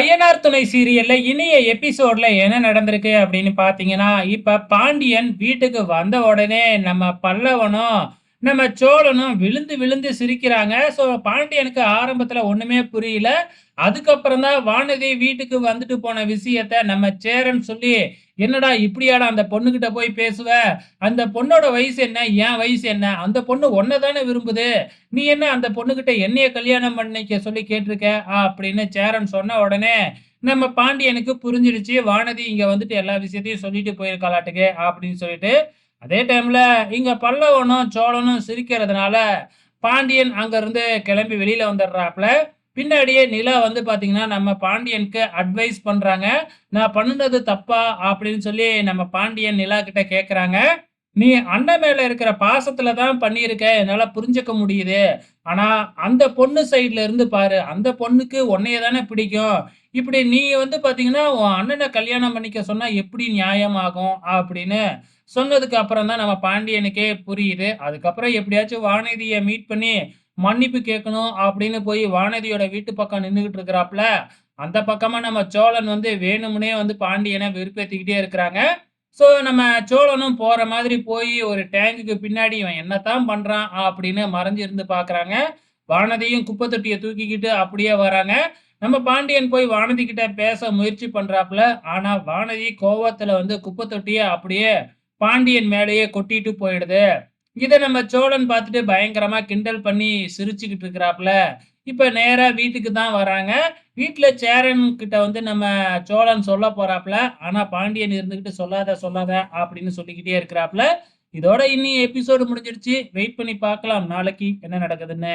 ஐயனார் துணை சீரியல்ல இனிய எபிசோட்ல என்ன நடந்திருக்கு அப்படின்னு பாத்தீங்கன்னா இப்ப பாண்டியன் வீட்டுக்கு வந்த உடனே நம்ம பல்லவனும் நம்ம சோழனும் விழுந்து விழுந்து சிரிக்கிறாங்க. ஸோ பாண்டியனுக்கு ஆரம்பத்தில் ஒன்றுமே புரியல. அதுக்கப்புறம் தான் வானதி வீட்டுக்கு வந்துட்டு போன விஷயத்த நம்ம சேரன் சொல்லி என்னடா இப்படியாடா அந்த பொண்ணுகிட்ட போய் பேசுவ? அந்த பொண்ணோட வயசு என்ன? என் வயசு என்ன? அந்த பொண்ணு ஒன்ன தானே விரும்புது? நீ என்ன அந்த பொண்ணுகிட்ட என்னைய கல்யாணம் பண்ணிக்க சொல்லி கேட்டிருக்க? அப்படின்னு சேரன் சொன்ன உடனே நம்ம பாண்டியனுக்கு புரிஞ்சிருச்சு. வானதி இங்க வந்துட்டு எல்லா விஷயத்தையும் சொல்லிட்டு போயிருக்காளாட்டுக்கு அப்படின்னு சொல்லிட்டு அதே டைம்ல இங்க பல்லவனும் சோழனும் சிரிக்கிறதுனால பாண்டியன் அங்கேருந்து கிளம்பி வெளியில வந்துடுறாப்புல. பின்னாடியே நிலா வந்து பாத்தீங்கன்னா நம்ம பாண்டியனுக்கு அட்வைஸ் பண்றாங்க. நான் பண்ணுனது தப்பா அப்படின்னு சொல்லி நம்ம பாண்டியன் நிலா கிட்ட கேக்குறாங்க. நீ அண்ணன் மேல இருக்கிற பாசத்துல தான் பண்ணியிருக்க. என்னால புரிஞ்சுக்க முடியுது. ஆனா அந்த பொண்ணு சைட்ல இருந்து பாரு. அந்த பொண்ணுக்கு உன்னைய தானே பிடிக்கும். இப்படி நீ வந்து பாத்தீங்கன்னா உன் அண்ணனை கல்யாணம் பண்ணிக்க சொன்னா எப்படி நியாயமாகும் அப்படின்னு சொன்னதுக்கு அப்புறம் தான் நம்ம பாண்டியனுக்கே புரியுது. அதுக்கப்புறம் எப்படியாச்சும் வானதியை மீட் பண்ணி மன்னிப்பு கேட்கணும் அப்படின்னு போய் வானதியோட வீட்டு பக்கம் நின்றுகிட்டு இருக்கிறாப்புல அந்த பக்கமா நம்ம சோழன் வந்து வேணும்னே வந்து பாண்டியனை விருப்பத்திக்கிட்டே இருக்கிறாங்க. ஸோ நம்ம சோழனும் போற மாதிரி போய் ஒரு டேங்குக்கு பின்னாடி இவன் என்னத்தான் பண்றான் அப்படின்னு மறைஞ்சு இருந்து பாக்குறாங்க. வானதியும் குப்பை தொட்டியை தூக்கிக்கிட்டு அப்படியே வராங்க. நம்ம பாண்டியன் போய் வானதி கிட்ட பேச முயற்சி பண்றாப்புல ஆனா வானதி கோவத்துல வந்து குப்பை தொட்டியை அப்படியே பாண்டியன் மேலேயே கொட்டிட்டு போயிடுது. இதை நம்ம சோழன் பார்த்துட்டு பயங்கரமா கிண்டல் பண்ணி சிரிச்சுக்கிட்டு இருக்கிறாப்புல. இப்ப நேரா வீட்டுக்கு தான் வராங்க. வீட்டுல சேரன் கிட்ட வந்து நம்ம சோழன் சொல்ல போறாப்புல. ஆனா பாண்டியன் இருந்துகிட்டு சொல்லாத சொல்லாத அப்படின்னு சொல்லிக்கிட்டே இருக்கிறாப்புல. இதோட இன்னி எபிசோடு முடிஞ்சிருச்சு. வெயிட் பண்ணி பார்க்கலாம். நாளைக்கு என்ன நடக்குதுன்னு.